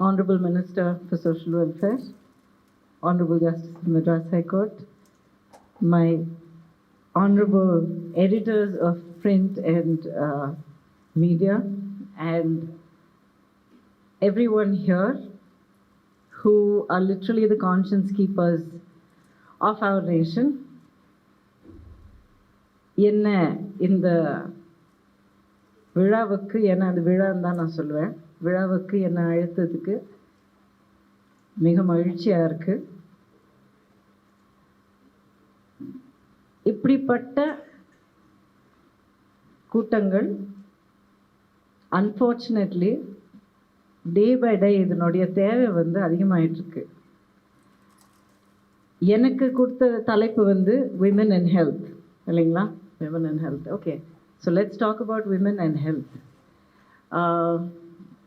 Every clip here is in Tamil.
Honorable Minister for Social Welfare, Honorable Justice of the Madras High Court, my honorable editors of print and uh, media, and everyone here who are literally the conscience keepers of our nation. என்ன இந்த விழாவுக்கு என்ன அந்த விழான்னு தான் நான் சொல்லுவேன் விழாவுக்கு என்னை அழைத்ததுக்கு மிக மகிழ்ச்சியாக இருக்குது இப்படிப்பட்ட கூட்டங்கள் அன்ஃபார்ச்சுனேட்லி டே பை டே இதனுடைய தேவை வந்து அதிகமாகிட்டுருக்கு எனக்கு கொடுத்த தலைப்பு வந்து விமன் அண்ட் ஹெல்த் இல்லைங்களா? Women and health okay so let's talk about women and health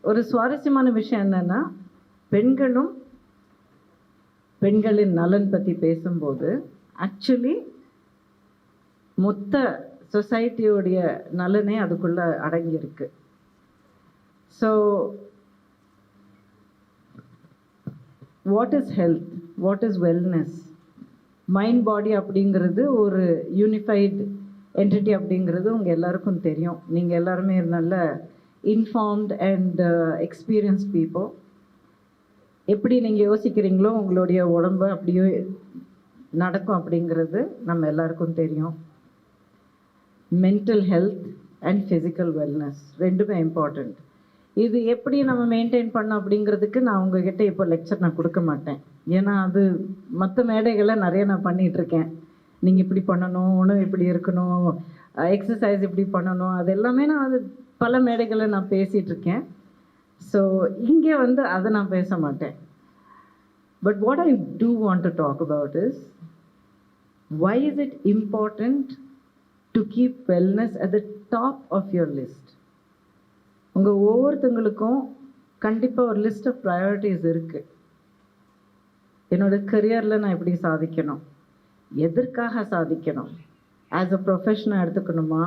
ஒரு சுவாரஸ்யமான விஷயம் என்னென்னா பெண்களும் பெண்களின் நலன் பற்றி பேசும்போது ஆக்சுவலி மொத்த சொசைட்டியோடைய நலனே அதுக்குள்ளே அடங்கியிருக்கு. So what is health what is wellness mind body அப்படிங்கிறது ஒரு யூனிஃபைடு என்டிட்டி அப்படிங்கிறது உங்கள் எல்லாருக்கும் தெரியும். நீங்கள் எல்லாருமே நல்ல இன்ஃபார்ம்ட் அண்ட் எக்ஸ்பீரியன்ஸ் பீப்புள் எப்படி நீங்கள் யோசிக்கிறீங்களோ உங்களுடைய உடம்பு அப்படியே நடக்கும் அப்படிங்கிறது நம்ம எல்லாருக்கும் தெரியும். Mental health and physical wellness ரெண்டுமே இம்பார்ட்டண்ட் இது எப்படி நம்ம மெயின்டைன் பண்ணோம் அப்படிங்கிறதுக்கு நான் உங்ககிட்ட இப்போ லெக்சர் நான் கொடுக்க மாட்டேன். ஏன்னா அது மற்ற மேடைகளை நிறைய நான் பண்ணிகிட்ருக்கேன் நீங்கள் இப்படி பண்ணணும் உணவு இப்படி இருக்கணும் எக்ஸசைஸ் இப்படி பண்ணணும்? அது எல்லாமே நான் அது பல மேடைகளை நான் பேசிகிட்டு இருக்கேன் ஸோ இங்கே வந்து அதை நான் பேச மாட்டேன். But what I do want to talk about is why is it important to keep wellness at the top of your list உங்கள் ஒவ்வொருத்தங்களுக்கும் கண்டிப்பாக ஒரு லிஸ்ட் ஆஃப் ப்ரையாரிட்டிஸ் இருக்குது என்னோட கரியரில் நான் எப்படி சாதிக்கணும். எதற்காக சாதிக்கணும்? ஆஸ் அ ப்ரொஃபஷனாக எடுத்துக்கணுமா?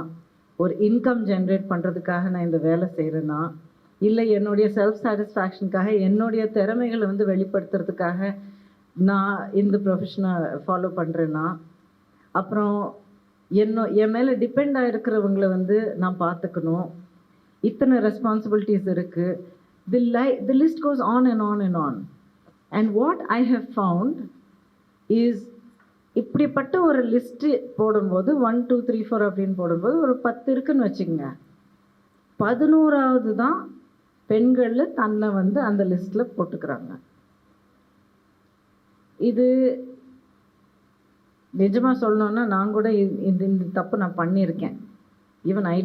ஒரு இன்கம் ஜென்ரேட் பண்ணுறதுக்காக நான் இந்த வேலை செய்கிறேன்னா இல்லை என்னுடைய செல்ஃப் சாட்டிஸ்ஃபேக்ஷனுக்காக என்னுடைய திறமைகளை வந்து வெளிப்படுத்துறதுக்காக நான் இந்த ப்ரொஃபஷனை ஃபாலோ பண்ணுறேன்னா அப்புறம் என்ன என் மேலே டிபெண்ட் ஆகிருக்கிறவங்களை வந்து நான் பார்த்துக்கணும். இத்தனை ரெஸ்பான்சிபிலிட்டிஸ் இருக்குது the lie the list goes on and on and on and what I have found is இப்படிப்பட்ட ஒரு லிஸ்ட்டு போடும்போது ஒன் டூ த்ரீ ஃபோர் அப்படின்னு போடும்போது ஒரு பத்து இருக்குன்னு வச்சுக்கோங்க. பதினோராவது தான் பெண்களில் தன்னை வந்து அந்த லிஸ்ட்டில் போட்டுக்கிறாங்க. இது நிஜமாக சொல்லணுன்னா நான் கூட இந்த இந்த தப்பு நான் பண்ணியிருக்கேன். Even I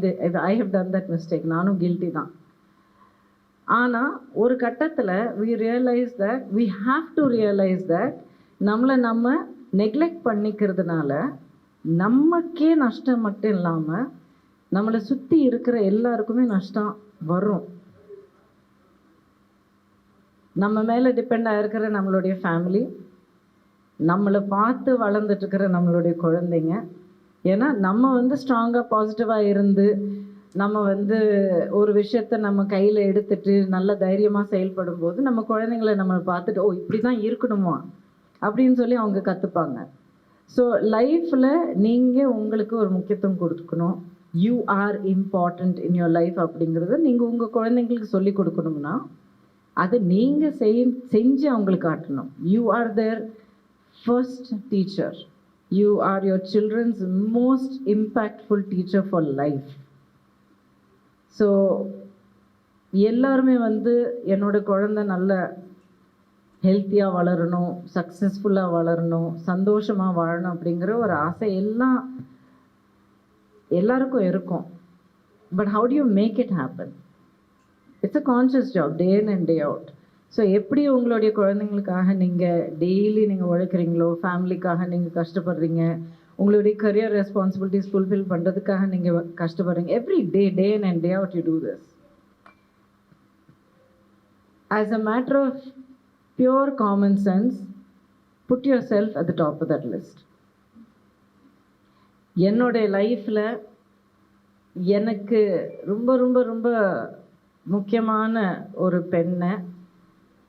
I have done that mistake நானும் கில்ட்டி தான். ஆனால் ஒரு கட்டத்தில் we realise that we have to realise that நம்மளை நம்ம நெக்லெக்ட் பண்ணிக்கிறதுனால நமக்கே நஷ்டம் மட்டும் இல்லாமல் நம்மளை சுற்றி இருக்கிற எல்லாருக்குமே நஷ்டம் வரும். நம்ம மேலே டிபெண்ட் ஆகிருக்கிற நம்மளுடைய ஃபேமிலி நம்மளை பார்த்து வளர்ந்துட்டு இருக்கிற நம்மளுடைய குழந்தைங்க. ஏன்னா நம்ம வந்து ஸ்ட்ராங்காக பாசிட்டிவாக இருந்து நம்ம வந்து ஒரு விஷயத்த நம்ம கையில் எடுத்துட்டு நல்ல தைரியமாக செயல்படும் போது நம்ம குழந்தைங்களை நம்ம பார்த்துட்டு ஓ இப்படி தான் இருக்கணுமா? அப்படின்னு சொல்லி அவங்க கற்றுப்பாங்க ஸோ லைஃப்பில் நீங்கள் உங்களுக்கு ஒரு முக்கியத்துவம் கொடுக்கணும். You are important in your life அப்படிங்கிறத நீங்கள் உங்கள் குழந்தைங்களுக்கு சொல்லி கொடுக்கணும்னா அது நீங்கள் செய் செஞ்சு அவங்களுக்கு காட்டணும். You are their first teacher you are your children's most impactful teacher for life so எல்லாருமே வந்து என்னோட குழந்த நல்ல ஹெல்த்தியாக வளரணும் சக்ஸஸ்ஃபுல்லாக வளரணும் சந்தோஷமாக வாழணும் அப்படிங்கிற ஒரு ஆசை எல்லாம் எல்லாருக்கும் இருக்கும். But how do you make it happen it's a conscious job day in and day out so எப்படி உங்களுடைய குழந்தைங்களுக்காக நீங்கள் டெய்லி நீங்கள் உழைக்கிறீங்களோ ஃபேமிலிக்காக நீங்கள் கஷ்டப்படுறீங்க உங்களுடைய கரியர் ரெஸ்பான்சிபிலிட்டிஸ் ஃபுல்ஃபில் பண்ணுறதுக்காக நீங்கள் கஷ்டப்படுறீங்க every day day in and day out you do this as a matter of pure common sense, put yourself at the top of that list. என்னுடைய லைஃப்பில் எனக்கு ரொம்ப ரொம்ப ரொம்ப முக்கியமான ஒரு பெண்ணை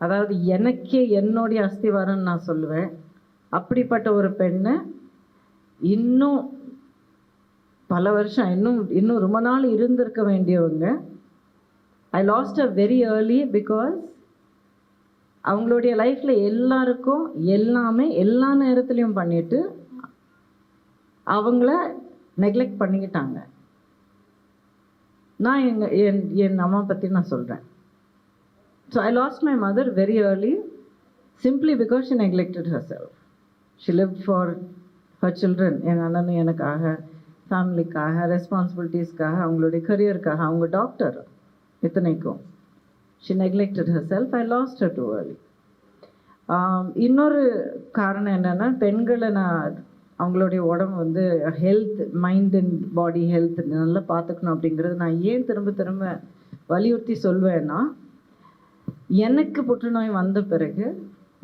அதாவது எனக்கே என்னுடைய அஸ்திவாரம்னு நான் சொல்லுவேன் அப்படிப்பட்ட ஒரு பெண்ணை இன்னும் பல வருஷம் இன்னும் இன்னும் ரொம்ப நாள் இருந்திருக்க வேண்டியவங்க I lost a very early because அவங்களுடைய லைஃப்பில் எல்லாருக்கும் எல்லாமே எல்லா நேரத்துலையும் பண்ணிட்டு அவங்கள நெக்லெக்ட் பண்ணிக்கிட்டாங்க. நான் எங்கள் என் என் அம்மா பற்றி நான் சொல்கிறேன் so I lost my mother very early simply because she neglected herself she live for her children எங்கள் அண்ணன் எனக்காக ஃபேமிலிக்காக ரெஸ்பான்சிபிலிட்டிஸ்க்காக அவங்களுடைய கரியருக்காக அவங்க டாக்டர் இத்தனைக்கும். She neglected herself I lost her too early இன்னொரு காரணம் என்னென்னா பெண்களை நான் அவங்களுடைய உடம்பு வந்து health mind and body health நல்லா பார்த்துக்கணும் அப்படிங்கிறது நான் ஏன் திரும்ப திரும்ப வலியுறுத்தி சொல்வேன்னா எனக்கு புற்றுநோய் வந்த பிறகு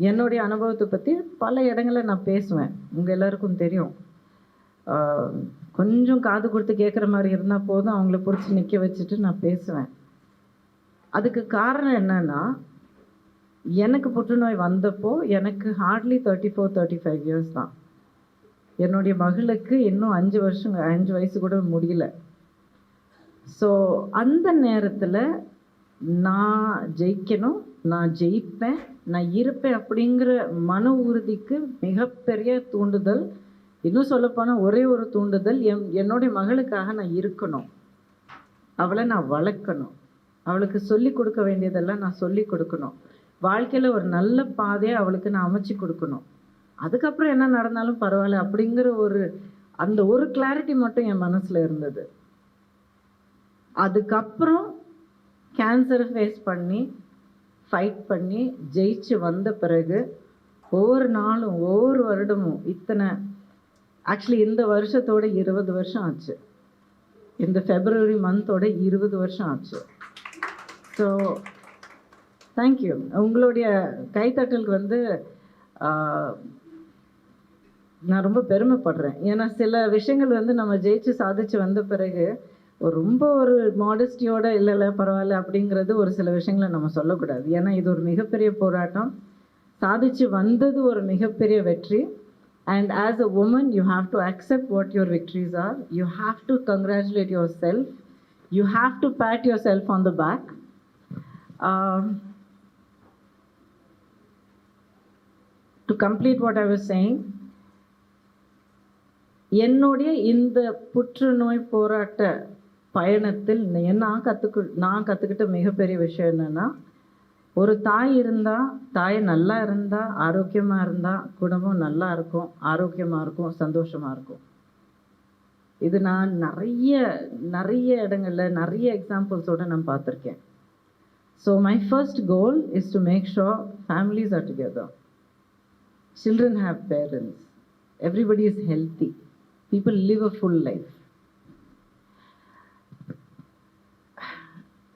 என்னுடைய அனுபவத்தை பற்றி பல இடங்களில் நான் பேசுவேன். உங்கள் எல்லாருக்கும் தெரியும். கொஞ்சம் காது கொடுத்து கேட்குற மாதிரி இருந்தால் போதும் அவங்கள பிடிச்சி நிற்க வச்சுட்டு நான் பேசுவேன். அதுக்கு காரணம் என்னன்னா எனக்கு புற்றுநோய் வந்தப்போ எனக்கு hardly thirty four thirty five years தான். என்னுடைய மகளுக்கு இன்னும் அஞ்சு வருஷம் அஞ்சு வயசு கூட முடியல. ஸோ அந்த நேரத்தில் நான் ஜெயிக்கணும் நான் ஜெயிப்பேன் நான் இருப்பேன் அப்படிங்கிற மன உறுதிக்கு மிகப்பெரிய தூண்டுதல். இன்னும் சொல்லப்போனால் ஒரே ஒரு தூண்டுதல் என் என்னுடைய மகளுக்காக நான் இருக்கணும். அவளை நான் வளர்க்கணும். அவளுக்கு சொல்லி கொடுக்க வேண்டியதெல்லாம் நான் சொல்லி கொடுக்கணும். வாழ்க்கையில் ஒரு நல்ல பாதையை அவளுக்கு நான் அமைச்சு கொடுக்கணும். அதுக்கப்புறம் என்ன நடந்தாலும் பரவாயில்ல அப்படிங்கிற ஒரு அந்த ஒரு கிளாரிட்டி மட்டும் என் மனசில் இருந்தது. அதுக்கப்புறம் கேன்சரை ஃபேஸ் பண்ணி ஃபைட் பண்ணி ஜெயிச்சு வந்த பிறகு ஒவ்வொரு நாளும் ஒவ்வொரு வருடமும் இத்தனை ஆக்சுவலி இந்த வருஷத்தோட இருபது வருஷம் ஆச்சு. இந்த ஃபெப்ரவரி மந்தோட இருபது வருஷம் ஆச்சு. ஸோ தேங்க்யூ உங்களுடைய கைத்தட்டலுக்கு வந்து நான் ரொம்ப பெருமைப்படுறேன். ஏன்னா சில விஷயங்கள் வந்து நம்ம ஜெயிச்சு சாதிச்சு வந்த பிறகு ஒரு ரொம்ப ஒரு மாடஸ்டியோட இல்லை இல்லை பரவாயில்ல அப்படிங்கிறது ஒரு சில விஷயங்களை நம்ம சொல்லக்கூடாது. ஏன்னா இது ஒரு மிகப்பெரிய போராட்டம். சாதிச்சு வந்தது ஒரு மிகப்பெரிய வெற்றி. And as a woman you have to accept what your victories are you have to congratulate yourself you have to pat yourself on the back to complete what I was saying என்னுடைய இந்த புற்றுநோய் போராட்ட பயணத்தில் நான் கற்றுக்கு நான் கற்றுக்கிட்ட மிகப்பெரிய விஷயம் என்னென்னா ஒரு தாய் இருந்தால் தாய் நல்லா இருந்தால் ஆரோக்கியமாக இருந்தால் குடும்பம் நல்லா இருக்கும் ஆரோக்கியமாக இருக்கும் சந்தோஷமாக இருக்கும். இது நான் நிறைய நிறைய இடங்களில் நிறைய எக்ஸாம்பிள்ஸோடு நான் பார்த்துருக்கேன். So my first goal is to make sure families are together. children have parents. Everybody is healthy. People live a full life.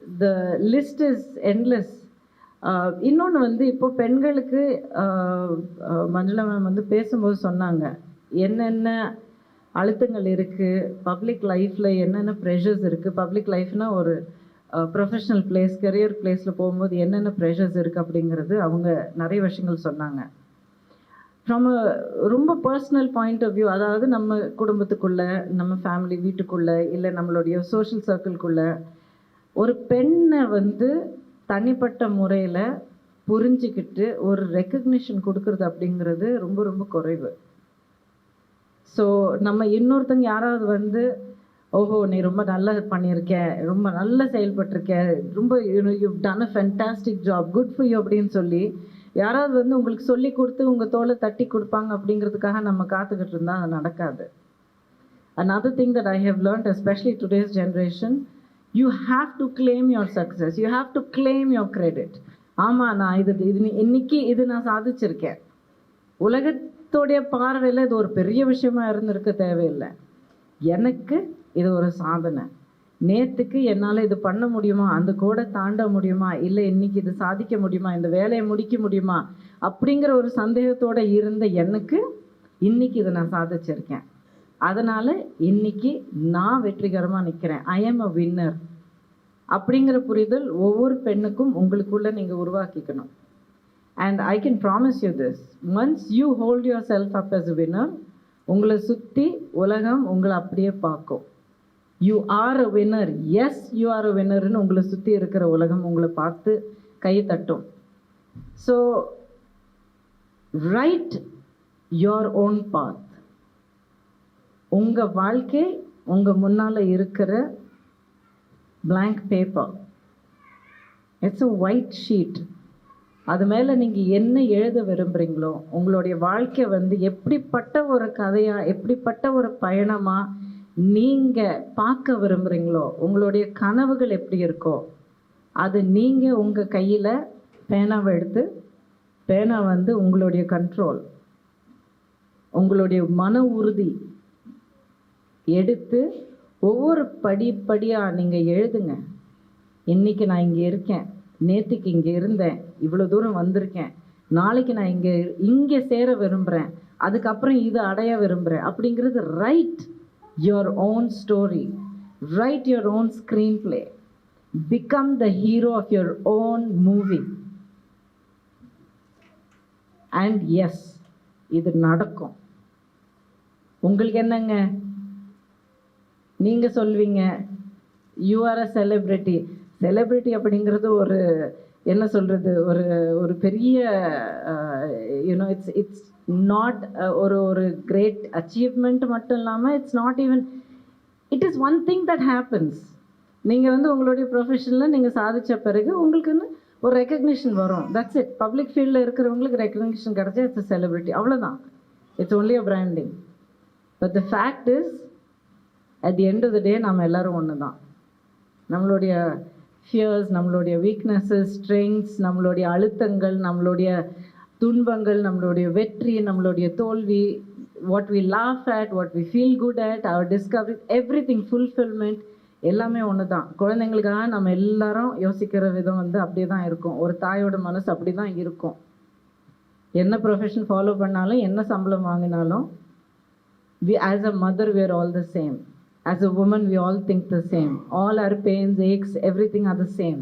The list is endless. Uh, இன்னொன்று வந்து இப்போ பெண்களுக்கு uh, uh, ஆஹ் மேம் வந்து பேசும்போது சொன்னாங்க. என்னென்ன அழுத்தங்கள் இருக்குது பப்ளிக் லைஃப்பில் என்னென்ன ப்ரெஷர்ஸ் இருக்குது பப்ளிக் லைஃப்னால் ஒரு ப்ரொஃபஷனல் பிளேஸ் கெரியர் பிளேஸில் போகும்போது என்னென்ன ப்ரெஷர்ஸ் இருக்குது அப்படிங்கிறது அவங்க நிறைய விஷயங்கள் சொன்னாங்க. ஃப்ரம் அ ரொம்ப பர்சனல் பாயிண்ட் ஆஃப் வியூ அதாவது நம்ம குடும்பத்துக்குள்ளே நம்ம ஃபேமிலி வீட்டுக்குள்ளே இல்லை நம்மளுடைய சோஷியல் சர்க்கிள்குள்ளே ஒரு பெண்ணை வந்து தனிப்பட்ட முறையில் புரிஞ்சுக்கிட்டு ஒரு ரெக்கக்னிஷன் கொடுக்கறது அப்படிங்கிறது ரொம்ப ரொம்ப குறைவு. ஸோ நம்ம இன்னொருத்தங்க யாராவது வந்து ஓஹோ நீ ரொம்ப நல்லா பண்ணியிருக்க ரொம்ப நல்லா செயல்பட்டிருக்க ரொம்ப you done a fantastic job good for you அப்படின்னு சொல்லி யாராவது வந்து உங்களுக்கு சொல்லி கொடுத்து உங்கள் தோலை தட்டி கொடுப்பாங்க அப்படிங்கிறதுக்காக நம்ம காத்துக்கிட்டு இருந்தால் அது நடக்காது another thing that I have learned, especially today's generation, you have to claim your success. You have to claim your credit. ஆமாம் நான் இது இது இன்னைக்கு இது நான் சாதிச்சிருக்கேன் உலகத்தோடைய பார்வையில் இது ஒரு பெரிய விஷயமா இருந்திருக்க தேவையில்லை எனக்கு இது ஒரு சாதனை. நேற்றுக்கு என்னால் இது பண்ண முடியுமா? அந்த கோடை தாண்ட முடியுமா? இல்லை இன்னைக்கு இது சாதிக்க முடியுமா? இந்த வேலையை முடிக்க முடியுமா? அப்படிங்கிற ஒரு சந்தேகத்தோடு இருந்த எனக்கு இன்னைக்கு இதை நான் சாதிச்சிருக்கேன். அதனால் இன்னைக்கு நான் வெற்றிகரமாக நிற்கிறேன் ஐ எம் அ வின்னர் அப்படிங்கிற புரிதல் ஒவ்வொரு பெண்ணுக்கும் உங்களுக்குள்ளே நீங்கள் உருவாக்கிக்கணும். And I can promise you this once you hold yourself up as winner உங்களை சுற்றி உலகம் உங்களை அப்படியே பார்க்கும். You are a winner yes you are a வின்னர்னு உங்களை சுற்றி இருக்கிற உலகம் உங்களை பார்த்து கை தட்டும். So write your own path உங்கள் வாழ்க்கை உங்கள் முன்னால் இருக்கிற blank paper it's a white sheet அது மேலே நீங்கள் என்ன எழுத விரும்புகிறீங்களோ உங்களுடைய வாழ்க்கை வந்து எப்படிப்பட்ட ஒரு கதையாக எப்படிப்பட்ட ஒரு பயணமாக நீங்கள் பார்க்க விரும்புகிறீங்களோ உங்களுடைய கனவுகள் எப்படி இருக்கோ அது நீங்கள் உங்கள் கையில் பேனாவை எடுத்து பேனா வந்து உங்களுடைய கண்ட்ரோல் உங்களுடைய மன உறுதி எடுத்து ஒவ்வொரு படி படியாக நீங்கள் எழுதுங்க. இன்னைக்கு நான் இங்கே இருக்கேன் நேற்றுக்கு இங்கே இருந்தேன் இவ்வளோ தூரம் வந்திருக்கேன் நாளைக்கு நான் இங்கே இங்கே சேர விரும்புகிறேன் அதுக்கப்புறம் இதை அடைய விரும்புகிறேன் அப்படிங்கிறது write your own story write your own screen become become the hero of own own and yes இது நடக்கும். உங்களுக்கு என்னங்க? நீங்கள் சொல்வீங்க you are a celebrity celebrity அப்படிங்கிறது ஒரு என்ன சொல்கிறது ஒரு ஒரு பெரிய யூனோ இட்ஸ் இட்ஸ் நாட் ஒரு ஒரு கிரேட் அச்சீவ்மெண்ட் மட்டும் இல்லாமல் it's not even it is one thing that happens நீங்கள் வந்து உங்களுடைய ப்ரொஃபஷனில் நீங்கள் சாதித்த பிறகு உங்களுக்குன்னு ஒரு ரெக்கக்னிஷன் வரும். தட்ஸ் இட் பப்ளிக் ஃபீல்டில் இருக்கிறவங்களுக்கு ரெக்கக்னிஷன் கிடச்சா இட்ஸ் அ செலிபிரிட்டி அவ்வளோதான் it's only a branding but the fact is at the end of the day நம்ம எல்லோரும் ஒன்று தான் நம்மளுடைய ஃபியர்ஸ் நம்மளுடைய வீக்னஸஸ் ஸ்ட்ரெங்ஸ் நம்மளுடைய அழுத்தங்கள் நம்மளுடைய துன்பங்கள் நம்மளுடைய வெற்றி நம்மளுடைய தோல்வி what we laugh at what we feel good at our discovery everything fulfilment எல்லாமே ஒன்று தான் குழந்தைங்களுக்காக நம்ம எல்லாரும் யோசிக்கிற விதம் வந்து அப்படியே தான் இருக்கும். ஒரு தாயோட மனசு அப்படி தான் இருக்கும். என்ன ப்ரொஃபஷன் ஃபாலோ பண்ணாலும் என்ன சம்பளம் வாங்கினாலும் we as a mother we are all the same as a woman we all think the same. All our pains aches everything are the same.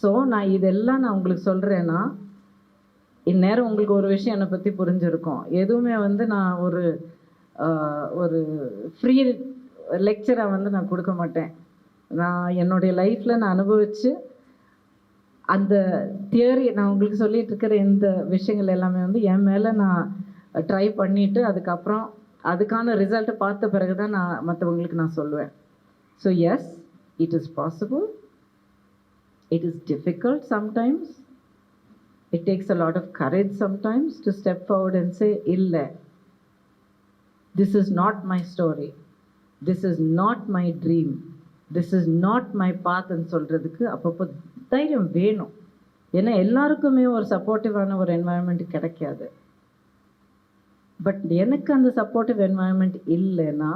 So நான் இதெல்லாம் நான் உங்களுக்கு சொல்கிறேன்னா இந்நேரம் உங்களுக்கு ஒரு விஷயம் என்னை பற்றி புரிஞ்சிருக்கும். எதுவுமே வந்து நான் ஒரு ஒரு ஃப்ரீ லெக்சராக வந்து நான் கொடுக்க மாட்டேன். நான் என்னுடைய லைஃப்பில் நான் அனுபவித்து அந்த தியரி நான் உங்களுக்கு சொல்லிட்டு இருக்கிற இந்த விஷயங்கள் எல்லாமே வந்து என் மேலே நான் ட்ரை பண்ணிவிட்டு அதுக்கப்புறம் அதுக்கான ரிசல்ட்டை பார்த்த பிறகு தான் நான் மற்றவங்களுக்கு நான் சொல்லுவேன். So yes it is possible it is difficult sometimes it takes a lot of courage sometimes to step forward and say இல்லை this is not my story this is not my dream this is not my பாத்ன்னு சொல்கிறதுக்கு அப்பப்போ தைரியம் வேணும். ஏன்னா எல்லாருக்குமே ஒரு சப்போர்ட்டிவான ஒரு என்வாயன்மெண்ட் கிடைக்காது. பட் எனக்கு அந்த சப்போர்ட்டிவ் என்வாயன்மெண்ட் இல்லைன்னா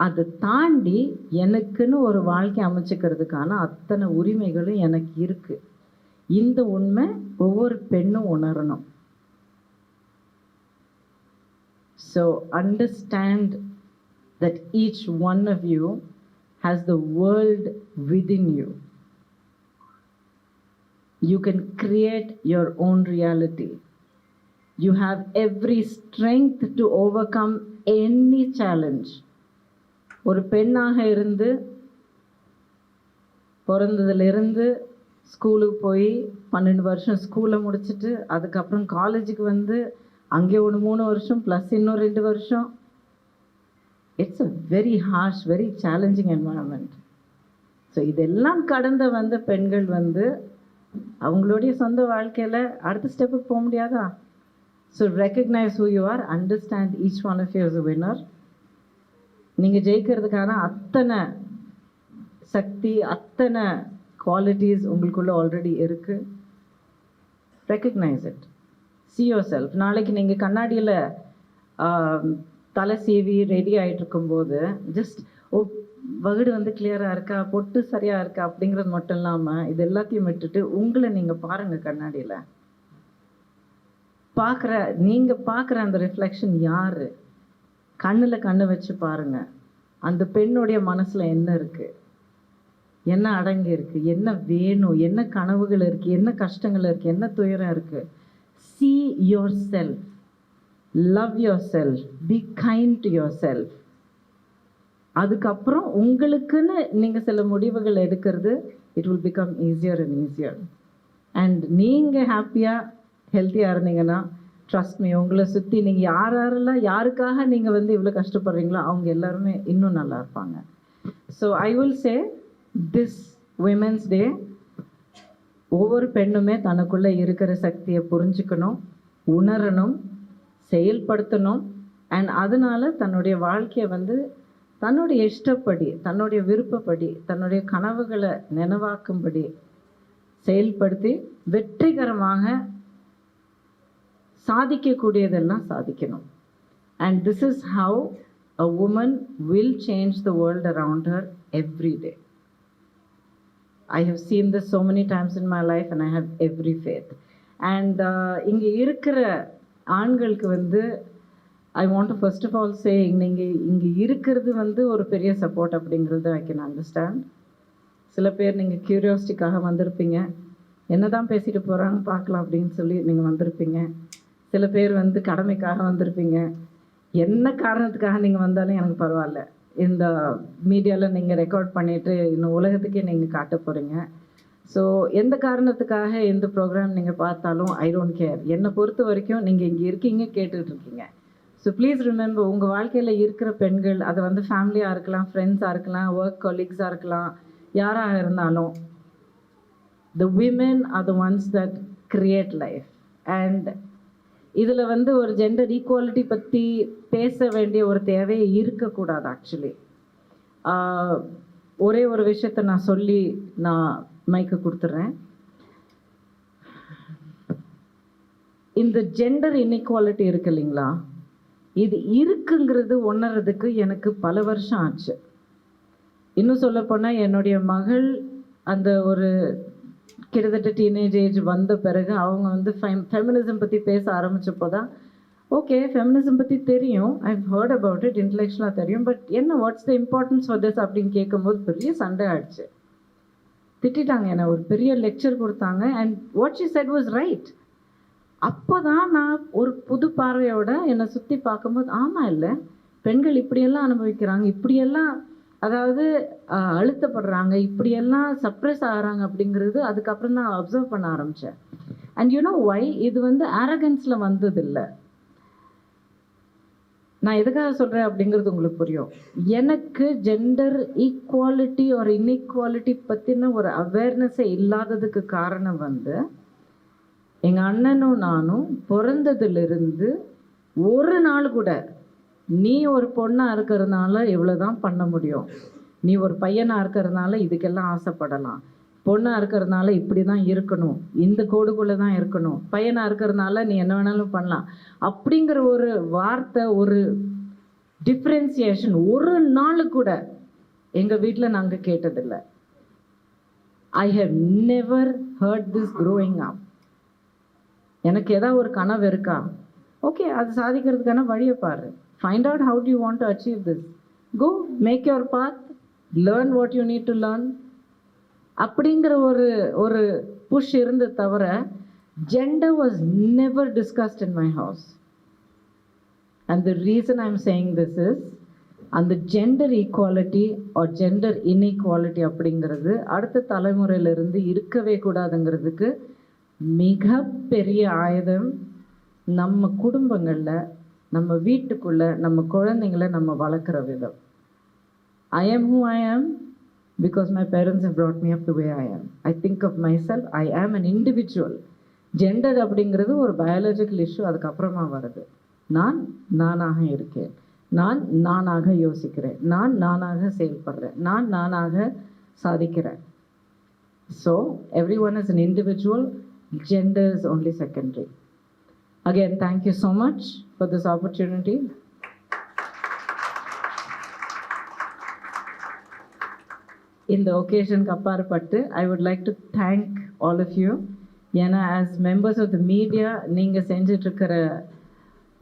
அதை தாண்டி எனக்குன்னு ஒரு வாழ்க்கை அமைச்சுக்கிறதுக்கான அத்தனை உரிமைகளும் எனக்கு இருக்குது இந்த உண்மை ஒவ்வொரு பெண்ணும் உணரணும் so understand that each one of you has the world within you. You can create your own reality. You have every strength to overcome any challenge. ஒரு பெண்ணாக இருந்து பிறந்ததுலேருந்து ஸ்கூலுக்கு போய் பன்னெண்டு வருஷம் ஸ்கூலை முடிச்சுட்டு அதுக்கப்புறம் காலேஜுக்கு வந்து அங்கே ஒரு மூணு வருஷம் ப்ளஸ் இன்னும் ரெண்டு வருஷம். It's a very harsh very challenging environment so இதெல்லாம் கடந்த வந்த பெண்கள் வந்து அவங்களுடைய சொந்த வாழ்க்கையில் அடுத்த ஸ்டெப்புக்கு போக முடியாதா? So recognise who you are understand each one of you winner நீங்கள் ஜெயிக்கிறதுக்கான அத்தனை சக்தி அத்தனை குவாலிட்டிஸ் உங்களுக்குள்ளே ஆல்ரெடி இருக்குது recognise it see yourself நாளைக்கு நீங்கள் கண்ணாடியில் தலை சீவி ரெடி ஆகிட்டு இருக்கும்போது ஜஸ்ட் ஓ வகுடு வந்து கிளியராக இருக்கா பொட்டு சரியாக இருக்கா அப்படிங்கிறது மட்டும் இல்லாமல் இது எல்லாத்தையும் விட்டுட்டு உங்களை நீங்கள் பாருங்கள் கண்ணாடியில். பார்க்குற நீங்கள் பார்க்குற அந்த ரிஃப்ளெக்ஷன் யார்? கண்ணில் கண்ணு வச்சு பாருங்கள் அந்த பெண்ணுடைய மனசில் என்ன இருக்குது என்ன அடங்கி இருக்கு? என்ன வேணும்? என்ன கனவுகள் இருக்குது என்ன கஷ்டங்கள் இருக்குது என்ன துயரம் இருக்குது see yourself love yourself be kind to yourself அதுக்கப்புறம் உங்களுக்குன்னு நீங்கள் சில முடிவுகள் எடுக்கிறது it will become easier and easier and நீங்கள் ஹாப்பியாக ஹெல்த்தியாக இருந்தீங்கன்னா ட்ரஸ்ட் மீ உங்களை சுற்றி நீங்கள் யார் யாரெல்லாம் யாருக்காக நீங்கள் வந்து இவ்வளோ கஷ்டப்படுறீங்களோ அவங்க எல்லாருமே இன்னும் நல்லா இருப்பாங்க. So I will say this women's day ஒவ்வொரு பெண்ணுமே தனக்குள்ளே இருக்கிற சக்தியை புரிஞ்சுக்கணும் உணரணும் செயல்படுத்தணும் அண்ட் அதனால தன்னுடைய வாழ்க்கையை வந்து தன்னுடைய இஷ்டப்படி தன்னுடைய விருப்பப்படி தன்னுடைய கனவுகளை நினைவாக்கும்படி செயல்படுத்தி வெற்றிகரமாக சாதிக்கக்கூடியதெல்லாம் சாதிக்கணும். And this is how a woman will change the world around her every day I have seen the so many times in my life and I have every faith and இங்கே இருக்கிற ஆண்களுக்கு வந்து I want to first of all say நீங்கள் இங்கே இருக்கிறது வந்து ஒரு பெரிய சப்போர்ட் அப்படிங்கிறது ஐ கேன் அண்டர்ஸ்டாண்ட் சில பேர் நீங்கள் க்யூரியாசிட்டிக்காக வந்திருப்பீங்க. என்ன தான் பேசிட்டு போகிறாங்க பார்க்கலாம் அப்படின்னு சொல்லி நீங்கள் வந்திருப்பீங்க. சில பேர் வந்து கடமைக்காக வந்திருப்பீங்க. என்ன காரணத்துக்காக நீங்கள் வந்தாலும் எனக்கு பரவாயில்ல. இந்த மீடியாவில் நீங்கள் ரெக்கார்ட் பண்ணிவிட்டு இன்னும் உலகத்துக்கே நீங்கள் காட்ட போகிறீங்க ஸோ எந்த காரணத்துக்காக எந்த ப்ரோக்ராம் நீங்கள் பார்த்தாலும் ஐ டோன்ட் கேர் என்னை பொறுத்த வரைக்கும் நீங்கள் இங்கே இருக்கீங்க கேட்டுட்ருக்கீங்க ஸோ ப்ளீஸ் ரிமெம்பர் உங்கள் வாழ்க்கையில் இருக்கிற பெண்கள் அது வந்து ஃபேமிலியாக இருக்கலாம் ஃப்ரெண்ட்ஸாக இருக்கலாம் ஒர்க் கொலீக்ஸாக இருக்கலாம் யாராக இருந்தாலும் the women are the ones that create life and இதில் வந்து ஒரு ஜெண்டர் ஈக்குவாலிட்டி பற்றி பேச வேண்டிய ஒரு தேவையை இருக்கக்கூடாது ஆக்சுவலி ஒரே ஒரு விஷயத்த நான் சொல்லி நான் மைக்கு கொடுத்துட்றேன் இந்த ஜெண்டர் இன்இக்வாலிட்டி இருக்கு இல்லைங்களா? இது இருக்குங்கிறது உணர்றதுக்கு எனக்கு பல வருஷம் ஆச்சு. இன்னும் சொல்லப்போனால் என்னுடைய மகள் அந்த ஒரு கிட்டத்தட்ட டீனேஜ் ஏஜ் வந்த பிறகு அவங்க வந்து ஃபெமினிசம் பற்றி பேச ஆரம்பித்தப்போ தான் ஓகே ஃபெமினிசம் பற்றி தெரியும். ஐ ஹர்ட் அபவுட் இட் இன்டலெக்சுவலாக தெரியும். பட் என்ன what's the importance for this அப்படின்னு கேட்கும்போது பெரிய சண்டை ஆயிடுச்சு. திட்டிட்டாங்க என்ன ஒரு பெரிய லெக்சர் கொடுத்தாங்க. And what she said was right அப்போ தான் நான் ஒரு புது பார்வையோட என்னை சுற்றி பார்க்கும்போது ஆமாம் இல்லை பெண்கள் இப்படியெல்லாம் அனுபவிக்கிறாங்க இப்படியெல்லாம் அதாவது அழுத்தப்படுறாங்க இப்படியெல்லாம் சப்ரெஸ் ஆகிறாங்க அப்படிங்கிறது அதுக்கப்புறம் நான் அப்சர்வ் பண்ண ஆரம்பித்தேன் அண்ட் யூனோ ஒய் இது வந்து ஆரகன்ஸில் வந்ததில்லை. நான் எதுக்காக சொல்கிறேன் அப்படிங்கிறது உங்களுக்கு புரியும். எனக்கு ஜெண்டர் ஈக்குவாலிட்டி ஒரு இன்இக்வாலிட்டி பற்றின ஒரு அவேர்னஸே இல்லாததுக்கு காரணம் வந்து எங்கள் அண்ணனும் நானும் பிறந்ததுலேருந்து ஒரு நாள் கூட நீ ஒரு பொண்ணாக இருக்கிறதுனால இவ்வளோ தான் பண்ண முடியும். நீ ஒரு பையனாக இருக்கிறதுனால இதுக்கெல்லாம் ஆசைப்படலாம். பொண்ணாக இருக்கிறதுனால இப்படி தான் இருக்கணும். இந்த கோடுக்குள்ளே தான் இருக்கணும். பையனாக இருக்கிறதுனால நீ என்ன வேணாலும் பண்ணலாம். அப்படிங்கிற ஒரு வார்த்தை ஒரு டிஃப்ரென்சியேஷன் ஒரு நாள் கூட எங்கள் வீட்டில் நாங்கள் கேட்டதில்லை. I have never heard this growing up எனக்கு ஏதாவது ஒரு கனவு இருக்கா? ஓகே அது சாதிக்கிறதுக்கான வழியை பாரு. Find out how you want to achieve this go make your path learn what you need to learn அப்படிங்கிற ஒரு ஒரு புஷ் இருந்து தவிர gender was never discussed in my house and the reason I am saying this is அந்த gender equality or gender inequality அப்படிங்கிறது அடுத்த தலைமுறையிலிருந்து இருக்கவே கூடாதுங்கிறதுக்கு மிகப்பெரிய ஆயுதம் நம்ம குடும்பங்களில் நம்ம வீட்டுக்குள்ள நம்ம குழந்தைங்கள நம்ம வளர்க்குற விதம். ஐ am who I am because my parents have brought me up the way I am I think of myself I am an individual gender அப்படிங்கிறது ஒரு பயாலஜிக்கல் இஷ்யூ அதுக்கப்புறமா வருது. நான் நானாக இருக்கேன். நான் நானாக யோசிக்கிறேன். நான் நானாக செயல்படுறேன். நான் நானாக சாதிக்கிறேன். So everyone is an individual gender is only secondary again thank you so much for this opportunity. இந்த ஒகேஷனுக்கு அப்பாற்பட்டு I would like to thank all of you ஏன்னா as members of the media நீங்கள் செஞ்சிட்ருக்கிற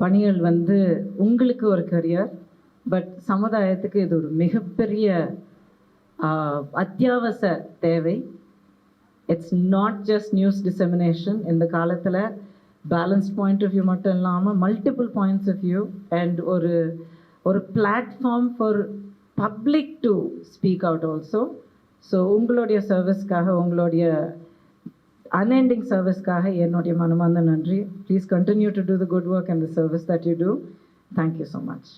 பணிகள் வந்து உங்களுக்கு ஒரு கரியர் பட் சமுதாயத்துக்கு இது ஒரு மிகப்பெரிய அத்தியாவச அத்தியாவசிய தேவை. It's not just news dissemination இந்த காலத்தில் பேலன்ஸ் பாயிண்ட் ஆஃப் வியூ மட்டும் இல்லாமல் multiple points of view and ஒரு ஒரு platform for public to speak out also so உங்களுடைய சர்வீஸ்க்காக உங்களுடைய அன்எண்டிங் சர்வீஸ்க்காக என்னுடைய மனமார்ந்த நன்றி. Please continue to do the good work and the service that you do thank you so much